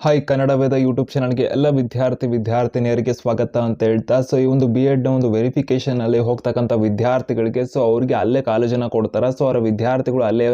Hi Kannada ವೇದ YouTube ಚಾನಲ್ಗೆ ಎಲ್ಲ ವಿದ್ಯಾರ್ಥಿ ವಿದ್ಯಾರ್ಥಿನಿಯರಿಗೆ ಸ್ವಾಗತ ಅಂತ ಹೇಳ್ತಾ ಸೊ ಈ ಒಂದು ಬಿ ಎಡ್ನ ಒಂದು ವೆರಿಫಿಕೇಶನ್ ಅಲ್ಲಿ ಹೋಗ್ತಕ್ಕಂಥ ವಿದ್ಯಾರ್ಥಿಗಳಿಗೆ ಸೊ ಅವರಿಗೆ ಅಲ್ಲೇ ಕಾಲೇಜನ್ನು ಕೊಡ್ತಾರೆ? ಸೊ ಅವರ ವಿದ್ಯಾರ್ಥಿಗಳು ಅಲ್ಲೇ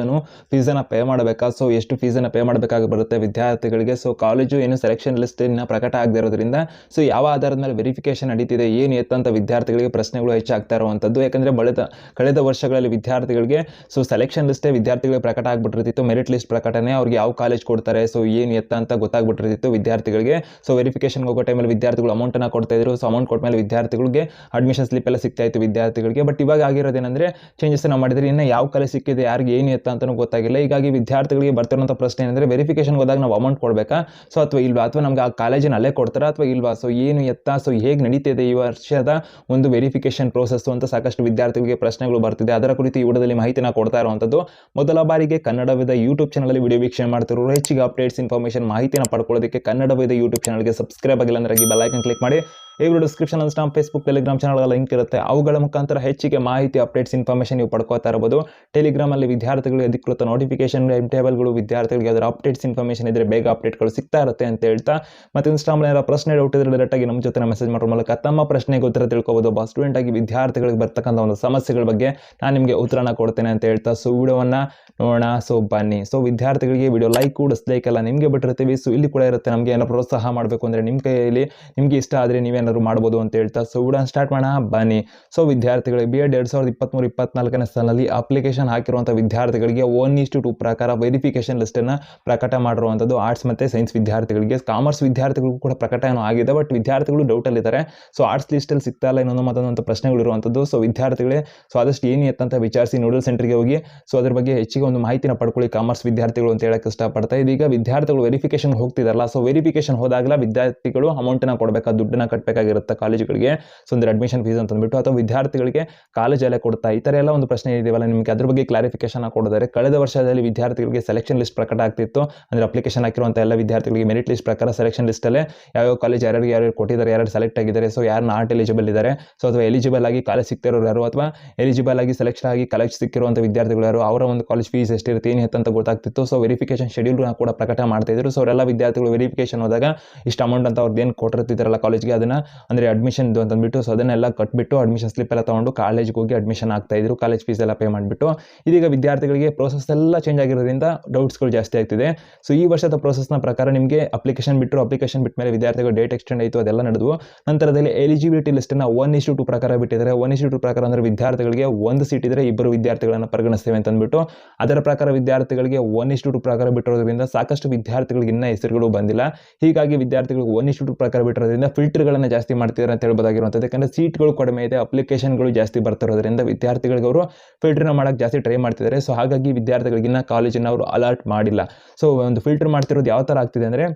ಫೀಸನ್ನು ಪೇ ಮಾಡಬೇಕಾ? ಸೊ ಎಷ್ಟು ಫೀಸನ್ನು ಪೇ ಮಾಡಬೇಕಾಗಿ ಬರುತ್ತೆ ವಿದ್ಯಾರ್ಥಿಗಳಿಗೆ? ಸೊ ಕಾಲೇಜು ಏನು ಸೆಲೆಕ್ಷನ್ ಲಿಸ್ಟ್ ಇನ್ನು ಪ್ರಕಟ ಆಗದಿರೋದ್ರಿಂದ ಸೊ ಯಾವ ಆಧಾರದ ಮೇಲೆ ವೆರಿಫಿಕೇಷನ್ ನಡೀತಿದೆ, ಏನು ಎತ್ತಂಥ ವಿದ್ಯಾರ್ಥಿಗಳಿಗೆ ಪ್ರಶ್ನೆಗಳು ಹೆಚ್ಚಾಗ್ತಾ ಇರುವಂಥದ್ದು. ಯಾಕಂದರೆ ಬಳೆದ, ಕಳೆದ ವರ್ಷಗಳಲ್ಲಿ ವಿದ್ಯಾರ್ಥಿಗಳಿಗೆ ಸೊ ಸೆಲೆಕ್ಷನ್ ಲಿಸ್ಟೇ ವಿದ್ಯಾರ್ಥಿಗಳಿಗೆ ಪ್ರಕಟ ಆಗಿಬಿಟ್ಟಿರ್ತಿತ್ತು ಮೆರಿಟ್ ಲಿಸ್ಟ್ ಪ್ರಕಟಣೆ ಅವ್ರಿಗೆ ಯಾವ ಕಾಲೇಜ್ ಕೊಡ್ತಾರೆ ಸೊ ಏನು ಎತ್ತ ಅಂತ ಗೊತ್ತಾಗ್ಬಿಟ್ಟಿರ್ತಿತ್ತು ವಿದ್ಯಾರ್ಥಿಗಳಿಗೆ. ಸೊ ವೆರಿಫಿಕೇಶನ್ಗೆ ಹೋಗೋ ಟೈಮಲ್ಲಿ ವಿದ್ಯಾರ್ಥಿಗಳು ಅಮೌಂಟನ್ನು ಕೊಡ್ತಾ ಇದ್ರು. ಸೊ ಅಮೌಂಟ್ ಕೊಟ್ಟ ಮೇಲೆ ವಿದ್ಯಾರ್ಥಿಗಳಿಗೆ ಅಡ್ಮಿಷನ್ ಸ್ಲಿಪ್ ಎಲ್ಲ ಸಿಗ್ತಾ ಇತ್ತು ವಿದ್ಯಾರ್ಥಿಗಳಿಗೆ. ಬಟ್ ಇವಾಗ ಆಗಿರೋದೇನೆಂದರೆ ಚೇಂಜಸ್ ನಾವು ಮಾಡಿದ್ರೆ ಇನ್ನು ಯಾವ ಕಲೆ ಸಿಕ್ಕಿದೆ, ಯಾರಿಗೆ ಏನು ಎತ್ತ ಅಂತಲೂ ಗೊತ್ತಾಗಿಲ್ಲ. ಹೀಗಾಗಿ ವಿದ್ಯಾರ್ಥಿಗಳಿಗೆ ಬರ್ತಿರೋಂಥ ಪ್ರಶ್ನೆ ಏನಂದರೆ ವೆರಿಫಿಕೇಶನ್ ಹೋದಾಗ ನಾವು ಅಮೌಂಟ್ ಕೊಡಬೇಕಾ? ಸೊ ಅಥವಾ ಇಲ್ವಾ? ಅಥವಾ ನಮ್ಗೆ ಆ ಕಾಲೇಜಿನ ಅಲ್ಲೇ ಕೊಡ್ತಾರಾ? ಅಥವಾ ಇಲ್ವಾ? ಸೊ ಏನು ಎತ್ತ? ಸೊ ಹೇಗೆ ನಡೀತಿದೆ ಈ ವರ್ಷದ ಒಂದು ವೆರಿಫಿಕೇಶನ್ ಪ್ರೋಸೆಸ್ಸು ಅಂತ ಸಾಕಷ್ಟು ವಿದ್ಯಾರ್ಥಿಗಳಿಗೆ ಪ್ರಶ್ನೆಗಳು ಬರ್ತಿದೆ. ಅದರ ಕುರಿತು ಈ ವಿಡಿಯೋದಲ್ಲಿ ಮಾಹಿತಿನ ಕೊಡ್ತಾ ಇರುವಂಥದ್ದು ಮೊದಲ ಬಾರಿಗೆ ಕನ್ನಡವಿದ ಯೂಟ್ಯೂಬ್ ಚಾನಲಲ್ಲಿ ವಿಡಿಯೋ ವೀಕ್ಷಣೆ ಮಾಡ್ತಿರೋರು, ಹೆಚ್ಚಿಗೆ ಅಪ್ಡೇಟ್ಸ್ ಇನ್ಫಾರ್ಮೇಷನ್ ಮಾಹಿತಿನ ಪಡ್ಕೊಳ್ಳೋದಕ್ಕೆ ವೈದ್ಯ ಯೂಟ್ಯೂಬ್ ಚಾನಲ್ಗೆ ಸಬ್ಸ್ಕ್ರೈಬ್ ಆಗಿಲ್ಲ ಅಂದ್ರೆ ಬೆಲ್ ಐಕನ್ ಕ್ಲಿಕ್ ಮಾಡಿ. ಈ video description Insta Facebook Telegram ಚಾನಲ್ಗಳ ಲಿಂಕ್ ಇರುತ್ತೆ. ಅವುಗಳ ಮುಖಾಂತರ ಹೆಚ್ಚಿಗೆ ಮಾಹಿತಿ ಅಪ್ಡೇಟ್ಸ್ ಇನ್ಫಾರ್ಮೇಷನ್ ನೀವು ಪಡ್ಕೋತಾ ಇರಬಹುದು. ಟೆಲಿಗ್ರಾಮಲ್ಲಿ ವಿದ್ಯಾರ್ಥಿಗಳಿಗೆ ಅಧಿಕೃತ ನೋಟಿಫಿಕೇಶನ್ ಟೇಬಲ್ಗಳು ವಿದ್ಯಾರ್ಥಿಗಳಿಗೆ ಅದರ ಅಪ್ಡೇಟ್ಸ್ ಇನ್ಫಾರ್ಮೇಷನ್ ಇದ್ರೆ ಬೇಗ ಅಪ್ಡೇಟ್ಗಳು ಸಿಗ್ತಾ ಇರುತ್ತೆ ಅಂತ ಹೇಳ್ತಾ. ಮತ್ತು ಇನ್ಸ್ಟಾಮಲ್ಲಿ ಏನಾರ ಪ್ರಶ್ನೆ ಡೌಟ್ ಇದ್ರೆ ಡೈರೆಕ್ಟಾಗಿ ನಮ್ಮ ಜೊತೆ ಮೆಸೇಜ್ ಮಾಡೋ ಮೂಲಕ ತಮ್ಮ ಪ್ರಶ್ನೆಗೆ ಉತ್ತರ ತಿಳ್ಕೊಬೋದು. ಒಬ್ಬ ಸ್ಟೂಡೆಂಟ್ ಆಗಿ ವಿದ್ಯಾರ್ಥಿಗಳಿಗೆ ಬರ್ತಕ್ಕಂಥ ಒಂದು ಸಮಸ್ಯೆಗಳ ಬಗ್ಗೆ ನಾನು ನಿಮಗೆ ಉತ್ತರನ ಕೊಡ್ತೇನೆ ಅಂತ ಹೇಳ್ತಾ. ಸೊ ವಿಡಿಯೋವನ್ನು ನೋಡೋಣ. ಸೊ ಬನ್ನಿ. ಸೊ ವಿದ್ಯಾರ್ಥಿಗಳಿಗೆ ವಿಡಿಯೋ ಲೈಕ್ ಡಿಸ್ಲೈಕ್ ಎಲ್ಲ ನಿಮಗೆ ಬಿಟ್ಟಿರ್ತೀವಿ. ಸೊ ಇಲ್ಲಿ ಕೂಡ ಇರುತ್ತೆ. ನಮಗೆ ಏನೋ ಪ್ರೋತ್ಸಾಹ ಮಾಡಬೇಕು ಅಂದರೆ ನಿಮ್ಮ ಕೈಯಲ್ಲಿ ನಿಮಗೆ ಇಷ್ಟ ಆದರೆ ನೀವೇನಾದ್ರು ಮಾಡ್ಬೋದು ಅಂತ ಹೇಳ್ತಾ ಸೊ ವಿಡಿಯೋ ಸ್ಟಾರ್ಟ್ ಮಾಡೋಣ. ಬನ್ನಿ. ಸೊ ವಿದ್ಯಾರ್ಥಿಗಳಿಗೆ ಬಿ ಎಡ್ ಎರಡು ಸಾವಿರದ ಇಪ್ಪತ್ತ್ಮೂರು ಇಪ್ಪತ್ನಾಲ್ಕನೇ ಸಾಲಿನಲ್ಲಿ ಅಪ್ಲಿಕೇಶನ್ ಹಾಕಿರುವಂಥ ವಿದ್ಯಾರ್ಥಿಗಳಿಗೆ ಒನ್ ಇಷ್ಟು ಟು ಪ್ರಕಾರ ವೆರಿಫಿಕೇಶನ್ ಲಿಸ್ಟನ್ನು ಪ್ರಕಟ ಮಾಡಿರುವಂಥದ್ದು ಆರ್ಟ್ಸ್ ಮತ್ತು ಸೈನ್ಸ್ ವಿದ್ಯಾರ್ಥಿಗಳಿಗೆ. ಕಾಮರ್ಸ್ ವಿದ್ಯಾರ್ಥಿಗಳಿಗೂ ಕೂಡ ಪ್ರಕಟ ಏನೋ ಆಗಿದೆ ಬಟ್ ವಿದ್ಯಾರ್ಥಿಗಳು ಡೌಟಲ್ಲಿದ್ದಾರೆ ಸೊ ಆರ್ಟ್ಸ್ ಲಿಸ್ಟಲ್ಲಿ ಸಿಗ್ತಾ ಇಲ್ಲ ಇನ್ನೊಂದು ಮತ್ತೊಂದು ಪ್ರಶ್ನೆಗಳು ಇರುವಂಥದ್ದು ಸೊ ವಿದ್ಯಾರ್ಥಿಗಳೇ ಸೊ ಆದಷ್ಟು ಏನು ಅಂತ ವಿಚಾರಿಸಿ ನೋಡಲ್ ಸೆಂಟರ್ಗೆ ಹೋಗಿ. ಸೊ ಅದ್ರ ಬಗ್ಗೆ ಹೆಚ್ಚಿಗೆ ಒಂದು ಮಾಹಿತಿನ ಪಡ್ಕೊಳ್ಳಿ ಕಾಮರ್ಸ್ ವಿದ್ಯಾರ್ಥಿಗಳು ಅಂತ ಹೇಳಕ್ಕೆ ಇಷ್ಟಪಡ್ತಾ ಇದೀಗ. ವಿದ್ಯಾರ್ಥಿಗಳು ವೆರಿಫಿಕೇಶನ್ ಹೋಗ್ತಿದಾರಲ್ಲ ಸೊ ವೆರಿಫಿಕೇಶನ್ ಹೋದಾಗಲ ವಿದ್ಯಾರ್ಥಿಗಳು ಅಮೌಂಟನ್ನ ಕೊಡಬೇಕಾ, ದುಡ್ಡನ್ನ ಕಟ್ಟಬೇಕಾಗಿರುತ್ತೆ ಕಾಲೇಜುಗಳಿಗೆ. ಸೊ ಅಂದರೆ ಅಡ್ಮಿಷನ್ ಫೀಸ್ ಅಂತ ಅಂದ್ಬಿಟ್ಟು ಅಥವಾ ವಿದ್ಯಾರ್ಥಿಗಳಿಗೆ ಕಾಲೇಜಲ್ಲೇ ಕೊಡ್ತಾ ಈ ಥರ ಎಲ್ಲ ಒಂದು ಪ್ರಶ್ನೆ ಇದೆಯಲ್ಲ, ನಿಮಗೆ ಅದ್ರ ಬಗ್ಗೆ ಕ್ಲಾರಿಫಿಕೇಶನ್ ಕೊಡಿದ್ದಾರೆ, ಕಳೆದ ವರ್ಷದಲ್ಲಿ ವಿದ್ಯಾರ್ಥಿಗಳಿಗೆ ಸೆಲೆಕ್ಷನ್ ಲಿಸ್ಟ್ ಪ್ರಕಟ ಆಗ್ತಿತ್ತು. ಅಂದರೆ ಅಪ್ಲಿಕೇಶನ್ ಹಾಕಿರುವಂಥ ಎಲ್ಲ ವಿದ್ಯಾರ್ಥಿಗಳಿಗೆ ಮೆರಿಟ್ ಲಿಸ್ಟ್ ಪ್ರಕಾರ ಸೆಲೆಕ್ಷನ್ ಲಿಸ್ಟಲ್ಲೇ ಯಾವ ಕಾಲೇಜ್ ಯಾರ್ಯಾರು ಯಾರ್ಯಾರು ಕೊಟ್ಟಿದ್ದಾರೆ ಯಾರು ಸೆಲೆಕ್ಟ್ ಆಗಿದ್ದಾರೆ. ಸೊ ಯಾರು ನಾಟ್ ಎಲಿಜಿಬಲ್ ಇದ್ದಾರೆ. ಸೊ ಅಥವಾ ಎಲಿಜಿಬಲ್ ಆಗಿ ಕಾಲೇಜ್ ಸಿಗ್ತಿರೋರು ಯಾರು? ಅಥವಾ ಎಲಿಜಿಬಲ್ ಆಗಿ ಸೆಲೆಕ್ಷನ್ ಆಗಿ ಕಾಲೇಜ್ ಸಿಕ್ಕಿರುವಂಥ ವಿದ್ಯಾರ್ಥಿಗಳು ಯಾರು? ಅವರ ಒಂದು ಕಾಲೇಜ್ ಫೀಸ್ ಎಷ್ಟಿರುತ್ತೆ, ಏನು ಅಂತ ಗೊತ್ತಾಗ್ತಿತ್ತು. ಸೊ ವೆರಿಫಿಕೇಶನ್ ಶೆಡ್ಯೂಲ್ ಕೂಡ ಪ್ರಕಟ ಮಾಡ್ತಾ ಇದ್ರು. ಸೊ ಅವರೆಲ್ಲ ವಿದ್ಯಾರ್ಥಿಗಳು ವೆರಿಫಿಕೇಶನ್ ಹೋದಾಗ ಇಷ್ಟು ಅಮೌಂಟ್ ಅಂತ ಅವ್ರದ್ದು ಏನು ಕೊಟ್ಟಿರ್ತಿದ್ದಾರಲ್ಲ ಕಾಲೇಜ್ಗೆ ಅದನ್ನು ಅಂದರೆ ಅಡ್ಮಿಷನ್ ಅಂತ ಅಂದ್ಬಿಟ್ಟು ಸೊ ಅದನ್ನೆಲ್ಲ ಕಟ್ಬಿಟ್ಟು ಅಡ್ಮಿಷನ್ ಸ್ಲಿಪ್ ಎಲ್ಲ ತೊಗೊಂಡು ಕಾಲೇಜ್ಗೆ ಹೋಗಿ ಅಡ್ಮಿಷನ್ ಆಗ್ತಾ ಇದ್ರು. ಕಾಲೇಜ್ ಫೀಸ್ ಎಲ್ಲ ಪೇ ಮಾಡಿಬಿಟ್ಟು. ಇದೀಗ ವಿದ್ಯಾರ್ಥಿಗಳಿಗೆ ಪ್ರೋಸೆಸ್ ಎಲ್ಲ ಚೇಂಜ್ ಆಗಿರೋದ್ರಿಂದ ಡೌಟ್ಸ್ಗಳು ಜಾಸ್ತಿ ಆಗ್ತಿದೆ. ಸೊ ಈ ವರ್ಷದ ಪ್ರೋಸೆಸ್ನ ಪ್ರಕಾರ ನಿಮಗೆ ಅಪ್ಲಿಕೇಶನ್ ಬಿಟ್ಟರು ಅಪ್ಲಿಕೇಶನ್ ಬಿಟ್ಟ ಮೇಲೆ ವಿದ್ಯಾರ್ಥಿಗಳು ಡೇಟ್ ಎಕ್ಸ್ಟೆಂಡ್ ಆಯಿತು, ಅದೆಲ್ಲ ನಡೆದು, ನಂತರದಲ್ಲಿ ಎಲಿಜಿಬಿಲಿಟಿ ಲಿಸ್ಟನ್ನು ಒನ್ ಇಶ್ಯೂ ಟು ಪ್ರಕಾರ ಬಿಟ್ಟಿದ್ದಾರೆ. ಒನ್ ಇಶ್ಯೂ ಟು ಪ್ರಕಾರ ಅಂದರೆ ವಿದ್ಯಾರ್ಥಿಗಳಿಗೆ ಒಂದು ಸೀಟ್ ಇದ್ದರೆ ಇಬ್ಬರು ವಿದ್ಯಾರ್ಥಿಗಳನ್ನು ಪರಿಗಣಿಸ್ತೇವೆ ಅಂತ ಅಂದ್ಬಿಟ್ಟು ಅದರ ಪ್ರಕಾರ ವಿದ್ಯಾರ್ಥಿಗಳಿಗೆ ಒನ್ ಇಷ್ಟು ಟು ಪ್ರಕಾರ ಬಿಟ್ಟಿರೋದ್ರಿಂದ ಸಾಕಷ್ಟು ವಿದ್ಯಾರ್ಥಿಗಳಿಗೆ ಇನ್ನೂ ಹೆಸರುಗಳು ಬಂದಿಲ್ಲ. ಹೀಗಾಗಿ ವಿದ್ಯಾರ್ಥಿಗಳಿಗೆ ಒನ್ ಇಶ್ಯೂ ಟು ಪ್ರಕಾರ ಬಿಟ್ಟಿರೋದ್ರಿಂದ ಫಿಲ್ಟರ್ಗಳನ್ನು ಜಾಸ್ತಿ ಮಾಡ್ತಿದ್ದಾರೆ ಅಂತ ಹೇಳ್ಬೋದಾಗಿರುವಂಥದ್ದು. ಯಾಕಂದರೆ ಸೀಟ್ಗಳು ಕಡಿಮೆ ಇದೆ, ಅಪ್ಲಿಕೇಶನ್ಗಳು ಜಾಸ್ತಿ ಬರ್ತಿರೋದ್ರಿಂದ ವಿದ್ಯಾರ್ಥಿಗಳಿಗೆ ಅವರು ಫಿಲ್ಟರ್ನ ಮಾಡೋಕ್ಕೆ ಜಾಸ್ತಿ ಟ್ರೈ ಮಾಡ್ತಿದ್ದಾರೆ ಸೊ ಹಾಗಾಗಿ ವಿದ್ಯಾರ್ಥಿಗಳಿಗಿನ್ನ ಕಾಲೇಜಿನ ಅವರು ಅಲರ್ಟ್ ಮಾಡಿಲ್ಲ. ಸೊ ಒಂದು ಫಿಲ್ಟರ್ ಮಾಡ್ತಿರೋದು ಯಾವ ಥರ ಆಗ್ತಿದೆ ಅಂದರೆ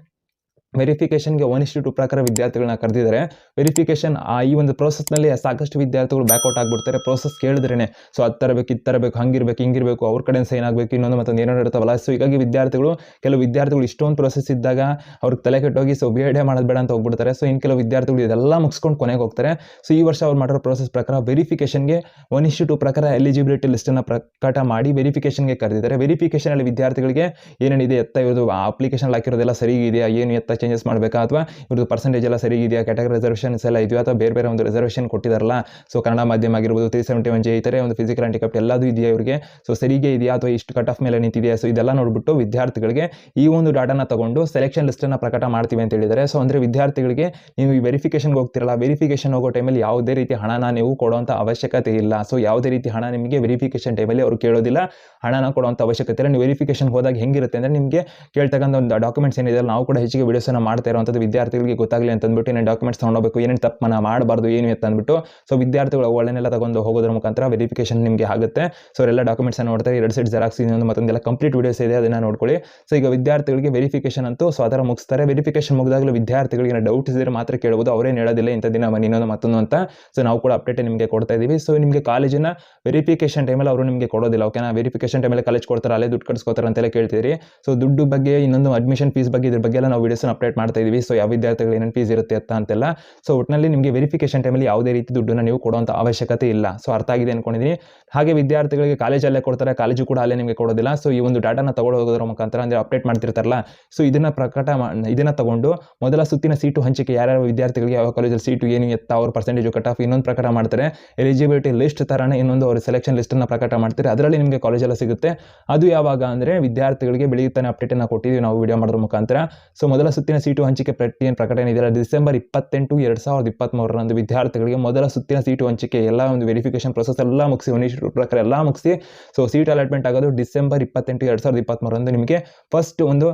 ವೆರಿಫಿಕೇಷನ್ಗೆ ಒನ್ ಇಷ್ಟು ಟು ಪ್ರಕಾರ ವಿದ್ಯಾರ್ಥಿಗಳನ್ನ ಕರೆದಿದ್ದಾರೆ ವೆರಿಫಿಕೇಷನ್ ಆ ಈ ಒಂದು ಪ್ರೋಸೆಸ್ನಲ್ಲಿ ಸಾಕಷ್ಟು ವಿದ್ಯಾರ್ಥಿಗಳು ಬ್ಯಾಕ್ಔಟ್ ಆಗಿಬಿಡ್ತಾರೆ. ಪ್ರೋಸೆಸ್ ಕೇಳಿದ್ರೇ ಸೊ ಅದು ತರಬೇಕು, ಇದು ತರಬೇಕು, ಹಂಗಿರ್ಬೇಕು, ಹಿಂಗಿರಬೇಕು, ಅವ್ರ ಕಡೆ ಸೈನ್ ಆಗಬೇಕು, ಇನ್ನೊಂದು ಮತ್ತೊಂದು ಏನೋ ಇರ್ತಾವಲ್ಲ ಸೊ ಹೀಗಾಗಿ ವಿದ್ಯಾರ್ಥಿಗಳು, ಕೆಲವು ವಿದ್ಯಾರ್ಥಿಗಳು ಇಷ್ಟೊಂದು ಪ್ರೋಸೆಸ್ ಇದ್ದಾಗ ಅವ್ರಿಗೆ ತಲೆ ಕೆಟ್ಟೋಗಿ ಸೊ ಬಿ ಎಡ್ ಮಾಡೋದು ಬೇಡ ಅಂತ ಹೋಗ್ಬಿಡ್ತಾರೆ. ಸೊ ಇನ್ನು ಕೆಲವು ವಿದ್ಯಾರ್ಥಿಗಳು ಇದೆಲ್ಲ ಮುಗಿಸ್ಕೊಂಡು ಕೊನೆಗೆ ಹೋಗ್ತಾರೆ. ಸೊ ಈ ವರ್ಷ ಅವ್ರು ಮಾಡಿರೋ ಪ್ರೋಸೆಸ್ ಪ್ರಕಾರ ವೆರಿಫಿಕೇಷನ್ಗೆ ಒನ್ ಇಷ್ಟು ಪ್ರಕಾರ ಎಲಿಜಿಬಿಲಿಟಿ ಲಿಸ್ಟನ್ನು ಪ್ರಕಟ ಮಾಡಿ ವೆರಿಫಿಕೇಷನ್ಗೆ ಕರೆದಿದ್ದಾರೆ ವೆರಿಫಿಕೇಷನಲ್ಲಿ ವಿದ್ಯಾರ್ಥಿಗಳಿಗೆ ಏನೇನಿದೆ, ಎತ್ತ ಇರೋದು ಅಪ್ಲಿಕೇಶನ್ ಹಾಕಿರೋದೆಲ್ಲ ಸರಿ ಇದೆಯಾ ಏನು ಎತ್ತ ಚೇಂಜಸ್ ಮಾಡಬೇಕಾ? ಅಥವಾ ಇವ್ರದ್ದು ಪರ್ಸೆಂಟೇಜ್ ಎಲ್ಲ ಸರಿ ಇದೆಯಾ? ಕ್ಯಾಟಗರಿ ರಿಸರ್ವೇಷನ್ಸ್ ಎಲ್ಲ ಇದೆಯಾ? ಅಥವಾ ಬೇರೆ ಬೇರೆ ಒಂದು ರಿಸರ್ವೇಷನ್ ಕೊಟ್ಟಿದಾರಲ್ಲ ಸೊ ಕನ್ನಡ ಮಾಧ್ಯಮ ಆಗಿರ್ಬೋದು ತ್ರೀ ಸೆವೆಂಟಿ ಒನ್ ಜೆ ಈ ಥರ ಒಂದು ಫಿಸಿಕಲ್ ಹ್ಯಾಂಡಿಕಾಪ್ ಎಲ್ಲದೂ ಇದೆಯಾ ಇವರಿಗೆ? ಸೊ ಸರಿಗೆ ಇದೆಯಾ? ಅಥವಾ ಇಷ್ಟು ಕಟ್ ಆಫ್ ಮೇಲೆ ನಿಂತಿದೆಯಾ? ಸೊ ಇದೆಲ್ಲ ನೋಡಿಬಿಟ್ಟು ವಿದ್ಯಾರ್ಥಿಗಳಿಗೆ ಈ ಒಂದು ಡಾಟಾನ ತಗೊಂಡು ಸೆಲೆಕ್ಷನ್ ಲಿಸ್ಟನ್ನು ಪ್ರಕಟ ಮಾಡ್ತೀವಿ ಅಂತ ಹೇಳಿದರೆ ಸೊ ಅಂದರೆ ವಿದ್ಯಾರ್ಥಿಗಳಿಗೆ ನೀವು ಈ ವೆರಿಫಿಕೇಷನ್ಗೆ ಹೋಗ್ತಿರಲ್ಲ ವೆರಿಫಿಕೇಷನ್ ಹೋಗೋ ಟೈಮಲ್ಲಿ ಯಾವುದೇ ರೀತಿ ಹಣನ ನೀವು ಕೊಡುವಂಥ ಅವಶ್ಯಕತೆ ಇಲ್ಲ. ಸೊ ಯಾವುದೇ ರೀತಿ ಹಣ ನಿಮಗೆ ವೆರಿಫಿಕೇಷನ್ ಟೈಮಲ್ಲಿ ಅವರು ಕೇಳೋದಿಲ್ಲ. ಹಣನ ಕೊಡುವಂಥ ಅವಶ್ಯಕತೆ ಇಲ್ಲ. ನೀವು ವೆರಿಫಿಕೇಷನ್ ಹೋದಾಗ ಹೆಂಗಿರುತ್ತೆ ಅಂದರೆ ನಿಮಗೆ ಕೇಳ್ತಕ್ಕಂಥ ಒಂದು ಡಾಕ್ಯುಮೆಂಟ್ಸ್ ಏನಿದೆ ನಾವು ಕೂಡ ಹೆಚ್ಚಿಗೆ ವಿಡಿಯೋಸನ್ನು ಮಾಡ್ತಾ ಇರುವಂಥದ್ದು ವಿದ್ಯಾರ್ಥಿಗಳಿಗೆ ಗೊತ್ತಾಗಲಿ ಅಂತ ಅಂದ್ಬಿಟ್ಟು ಏನೇನು ಡಾಕ್ಯುಮೆಂಟ್ಸ್ ತೊಗೊಂಡೋಗ್ಬೇಕು, ಏನೇನು ಮನ ಮಾಡಬಾರ್ದು, ಏನು ಅಂತ ಅಂದ್ಬಿಟ್ಟು ಸೊ ವಿದ್ಯಾರ್ಥಿಗಳು ಒಳ್ಳೆನೆಲ್ಲ ತಗೊಂಡು ಹೋಗೋದ್ರ ಮುಖಾಂತರ ವೆರಿಫಿಕೇಶನ್ ನಿಮಗೆ ಆಗುತ್ತೆ. ಸೊ ಎಲ್ಲ ಡಾಕ್ಯುಮೆಂಟ್ಸ್ ನೋಡ್ತಾರೆ, ಎರಡು ಸೈಡ್ ಜೆರಾಕ್ಸ್ ಇನ್ನೊಂದು ಮತ್ತೊಂದೆಲ್ಲ ಕಂಪ್ಲೀಟ್ ವೀಡಿಯೋಸ್ ಇದೆ, ಅದನ್ನು ನೋಡ್ಕೊಳ್ಳಿ. ಸೊ ಈಗ ವಿದ್ಯಾರ್ಥಿಗಳಿಗೆ ವೆರಿಫಿಕೇಶನ್ ಅಂತೂ ಸೊ ಅದರ ಮುಗಿಸ್ತಾರೆ. ವೆರಿಫಿಕೇಶನ್ ಮುಗಿದಾಗಲೂ ವಿದ್ಯಾರ್ಥಿಗಳಿಗೆ ಡೌಟ್ಸ್ ಇದ್ದರೆ ಮಾತ್ರ ಕೇಳಬಹುದು ಅವರೇನು ಹೇಳೋದಿಲ್ಲ, ಇಂಥ ದಿನ ಇನ್ನೊಂದು ಮತ್ತೊಂದು ಅಂತ. ಸೊ ನಾವು ಕೂಡ ಅಪ್ಡೇಟ್ ನಿಮಗೆ ಕೊಡ್ತಾ ಇದ್ದೀವಿ ಸೊ ನಿಮಗೆ ಕಾಲೇಜಿನ ವೆರಿಫಿಕೇಶನ್ ಟೈಮಲ್ಲಿ ಅವರು ನಿಮಗೆ ಕೊಡೋದಿಲ್ಲ ಓಕೆನಾ ವೆರಿಫಿಕೇಶನ್ ಟೈಮಲ್ಲಿ ಕಾಲೇಜ್ ಕೊಡ್ತಾರೆ, ಅಲ್ಲೇ ದುಡ್ಡು ಕಟ್ಸ್ಕೊತಾರೆ ಅಂತೆಲ್ಲ ಕೇಳ್ತೀರಿ ಸೊ ದುಡ್ಡು ಬಗ್ಗೆ, ಇನ್ನೊಂದು ಅಡ್ಮಿಷನ್ ಫೀಸ್ ಬಗ್ಗೆ, ಇದ್ರ ಬಗ್ಗೆ ಎಲ್ಲ ನಾವು ವೀಡಿಯೋಸ್ನ ಅಪ್ಡೇಟ್ ಮಾಡ್ತಾ ಇದ್ದೀವಿ ಸೊ ಯಾವ ವಿದ್ಯಾರ್ಥಿಗಳು ಏನೇನು ಫೀಸ್ ಇರುತ್ತೆ ಅಂತ ಅಂತೆಲ್ಲ. ಸೊ ಒಟ್ಟಿನಲ್ಲಿ ನಿಮಗೆ ವೆರಿಫಿಕೇಶನ್ ಟೈಮಲ್ಲಿ ಯಾವುದೇ ರೀತಿ ದುಡ್ಡನ್ನು ನೀವು ಕೊಡುವಂಥ ಅವಶ್ಯಕತೆ ಇಲ್ಲ. ಸೊ ಅರ್ಥ ಆಗಿದೆ ಅನ್ಕೊಂಡಿದ್ದೀನಿ ಹಾಗೆ ವಿದ್ಯಾರ್ಥಿಗಳಿಗೆ ಕಾಲೇಜಲ್ಲೇ ಕೊಡ್ತಾರೆ. ಕಾಲೇಜು ಕೂಡ ಅಲ್ಲೇ ನಿಮಗೆ ಕೊಡೋದಿಲ್ಲ. ಸೊ ಈ ಒಂದು ಡಾಟಾನ ತಗೊಂಡು ಹೋಗೋದ್ರ ಮುಖಾಂತರ ಅಂದರೆ ಅಪ್ಡೇಟ್ ಮಾಡ್ತಿರ್ತಾರಲ್ಲ. ಸೊ ಇದನ್ನು ಪ್ರಕಟ ಇದನ್ನು ತಗೊಂಡು ಮೊದಲ ಸುತ್ತಿನ ಸೀಟು ಹಂಚಿಕೆ ಯಾರ್ಯಾವ ವಿದ್ಯಾರ್ಥಿಗಳಿಗೆ ಯಾವ ಕಾಲೇಜಲ್ಲಿ ಸೀಟು ಏನು, ಎತ್ತ, ಅವ್ರ ಪರ್ಸೆಂಟೇಜು ಕಟ್ ಆಫ್ ಇನ್ನೊಂದು ಪ್ರಕಟ ಮಾಡ್ತಾರೆ. ಎಲಿಜಿಬಿಲಿಟಿ ಲಿಸ್ಟ್ ಥರನೇ ಇನ್ನೊಂದು ಅವ್ರ ಸೆಲೆಕ್ಷನ್ ಲಿಸ್ಟನ್ನು ಪ್ರಕಟ ಮಾಡ್ತಾರೆ. ಅದರಲ್ಲಿ ನಿಮಗೆ ಕಾಲೇಜೆಲ್ಲ ಸಿಗುತ್ತೆ. ಅದು ಯಾವಾಗ ಅಂದರೆ ವಿದ್ಯಾರ್ಥಿಗಳಿಗೆ ಬೆಳೆಯುತ್ತಾನೆ ಅಪ್ಡೇಟನ್ನು ಕೊಟ್ಟಿದ್ದೀವಿ ನಾವು ವಿಡಿಯೋ ಮಾಡೋದ್ರ ಮುಖಾಂತರ. ಸೊ ಮೊದಲ ಸುತ್ತಿನ ಸೀಟು ಹಂಚಿಕೆ ಪ್ರಕ್ರಿಯೆ ಪ್ರಕಟಣೆ ಇದೆಯಲ್ಲ, ಡಿಸೆಂಬರ್ ಇಪ್ಪತ್ತೆಂಟು ಎರಡು ಸಾವಿರದ ಇಪ್ಪತ್ತ್ಮೂರರಂದು ವಿದ್ಯಾರ್ಥಿಗಳಿಗೆ ಮೊದಲ ಸುತ್ತಿನ ಸೀಟು ಹಂಚಿಕೆ, ಎಲ್ಲ ಒಂದು ವೆರಿಫಿಕೇಶನ್ ಪ್ರೊಸೆಸ್ ಎಲ್ಲ ಮುಗಿಸಿ ಒನಿಷ್ಟು ಪ್ರಕಾರ ಎಲ್ಲ ಮುಗಿಸಿ ಸೊ ಸೀಟ್ ಅಲಾಟ್ಮೆಂಟ್ ಆಗೋದು ಡಿಸೆಂಬರ್ ಇಪ್ಪತ್ತೆಂಟು ಎರಡು ಸಾವಿರದ ಇಪ್ಪತ್ತ್ಮೂರರಂದು ನಿಮಗೆ ಫಸ್ಟ್ ಒಂದು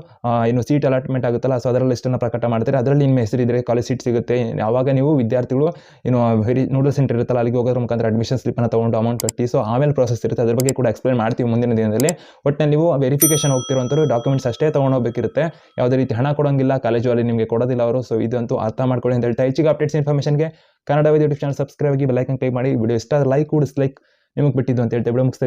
ಏನು ಸೀಟ್ ಅಲಾಟ್ಮೆಂಟ್ ಆಗುತ್ತಲ್ಲ ಸೊ ಅದರ ಲಿಸ್ಟನ್ನು ಪ್ರಕಟ ಮಾಡ್ತಾರೆ. ಅದರಲ್ಲಿ ನಿಮ್ಮ ಹೆಸರಿದ್ರೆ ಕಾಲೇಜ್ ಸೀಟ್ ಸಿಗುತ್ತೆ. ಯಾವಾಗ ನೀವು ವಿದ್ಯಾರ್ಥಿಗಳು, ಏನು ವೆರಿ ನೂಡಲ್ ಸೆಂಟರ್ ಇರುತ್ತಲ್ಲ, ಅಲ್ಲಿಗೆ ಹೋಗೋದ್ರ ಮುಖಾಂತರ ಅಡ್ಮಿಷನ್ ಸ್ಲಿಪ್ಪನ್ನು ತೊಗೊಂಡು ಅಮೌಂಟ್ ಕಟ್ಟಿ ಸೊ ಆಮೇಲೆ ಪ್ರೊಸೆಸ್ ಇರುತ್ತೆ. ಅದ್ರ ಬಗ್ಗೆ ಕೂಡ ಎಕ್ಸ್ಪ್ಲೈನ್ ಮಾಡ್ತೀವಿ ಮುಂದಿನ ದಿನದಲ್ಲಿ. ಒಟ್ಟಿನಲ್ಲಿ ನೀವು ವೆರಿಫಿಕೇಶನ್ ಹೋಗ್ತಿರುವಂಥವ್ರು ಡಾಕ್ಯುಮೆಂಟ್ಸ್ ಅಷ್ಟೇ ತೊಗೊಂಡೋಗ್ಬೇಕಿರುತ್ತೆ ಯಾವುದೇ ರೀತಿ ಹಣ ಕೊಡೋಂಗಿಲ್ಲ ಕಾಲೇಜು ಅಲ್ಲಿ ನಿಮಗೆ ಕೊಡೋದಿಲ್ಲ ಅವರು ಸೊ ಇದಂತೂ ಅರ್ಥ ಮಾಡ್ಕೊಳ್ಳಿ ಅಂತ ಹೇಳ್ತಾ ಹೆಚ್ಚಿಗೆ ಅಪ್ಡೇಟ್ಸ್ ಇನ್ಫಾರ್ಮೇಷನ್ಗೆ ಕನ್ನಡ ಯೂಟ್ಯೂಬ್ ಚಾನಲ್ ಸಬ್ಸ್ಕ್ರೈಬ್ ಆಗಿ ಬೆಲ್ಲೈಕನ್ ಕ್ಲಿಕ್ ಮಾಡಿ. ವಿಡಿಯೋ ಇಷ್ಟ ಲೈಕ್ ಕೂಡ ಲೈಕ್ ನಿಮಗೆ ಬಿಟ್ಟಿದ್ದು ಅಂತ ಹೇಳ್ತಾ ವಿಡಿಯೋ ಮುಗಿಸ್ತಾ